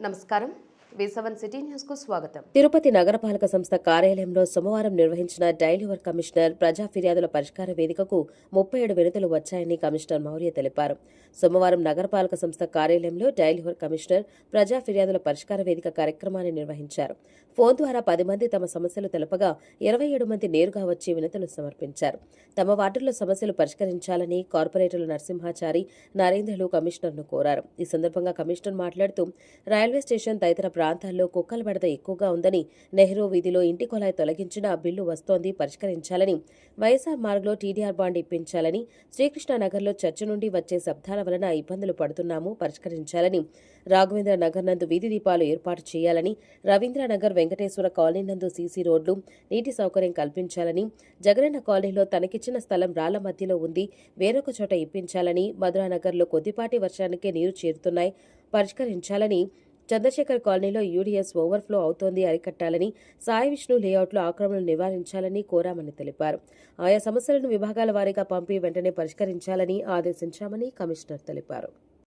నమస్కారం. సిటీ న్యూస్కు స్వాగతం. తిరుపతి నగరపాలక సంస్థ కార్యాలయంలో సోమవారం నిర్వహించిన డైలీ వర్క్ కమిషనర్ ప్రజా ఫిర్యాదుల పరిష్కార వేదికకు ముప్పై ఏడు వినతులు వచ్చాయని కమిషనర్ మౌర్య తెలిపారు. సోమవారం నగరపాలక సంస్థ కార్యాలయంలో డైలీ వర్క్ కమిషనర్ ప్రజా ఫిర్యాదుల పరిష్కార వేదిక కార్యక్రమాన్ని నిర్వహించారు. ఫోన్ ద్వారా పది మంది తమ సమస్యలు తెలపగా ఇరవై ఏడు మంది నేరుగా వచ్చి వినతులు సమర్పించారు. తమ వార్డుల్లో సమస్యలు పరిష్కరించాలని కార్పొరేటర్లు నరసింహాచారి నరేంద్రలు కమిషనర్ను కోరారు. ఈ సందర్భంగా కమిషనర్ మాట్లాడుతూ రైల్వే స్టేషన్ తదితర ప్రాంతాల్లో కుక్కల బెడద ఎక్కువగా ఉందని నెహ్రూ వీధిలో ఇంటి కొలాయి తొలగించిన బిల్లు వస్తోంది పరిష్కరించాలని. వైఎస్ఆర్ మార్గ్లో టీడీఆర్ బాండ్ ఇప్పించాలని శ్రీకృష్ణనగర్లో చర్చ నుండి వచ్చే శబ్దాల వలన ఇబ్బందులు పడుతున్నాము పరిష్కరించాలని రాఘవేంద్ర నగర్ నందు వీధి దీపాలు ఏర్పాటు చేయాలని రవీంద్రనగర్ వెంకటేశ్వర కాలనీ నందు సీసీ రోడ్లు నీటి సౌకర్యం కల్పించాలని జగనన్న కాలనీలో తనకిచ్చిన స్థలం రాళ్ళ మధ్యలో ఉంది వేరొక చోట ఇప్పించాలని మధురానగర్లో కొద్దిపాటి వర్షానికే నీరు చేరుతున్నాయి పరిష్కరించాలని చంద్రశేఖర్ కాలనీలో యూడీఎస్ ఓవర్ఫ్లో అవుతోంది అరికట్టాలని సాయి విష్ణు లేఅవుట్లో ఆక్రమణలు నివారించాలని కోరామని తెలిపారు. ఆయా సమస్యలను విభాగాల వారీగా పంపి వెంటనే పరిష్కరించాలని ఆదేశించామని కమిషనర్ తెలిపారు.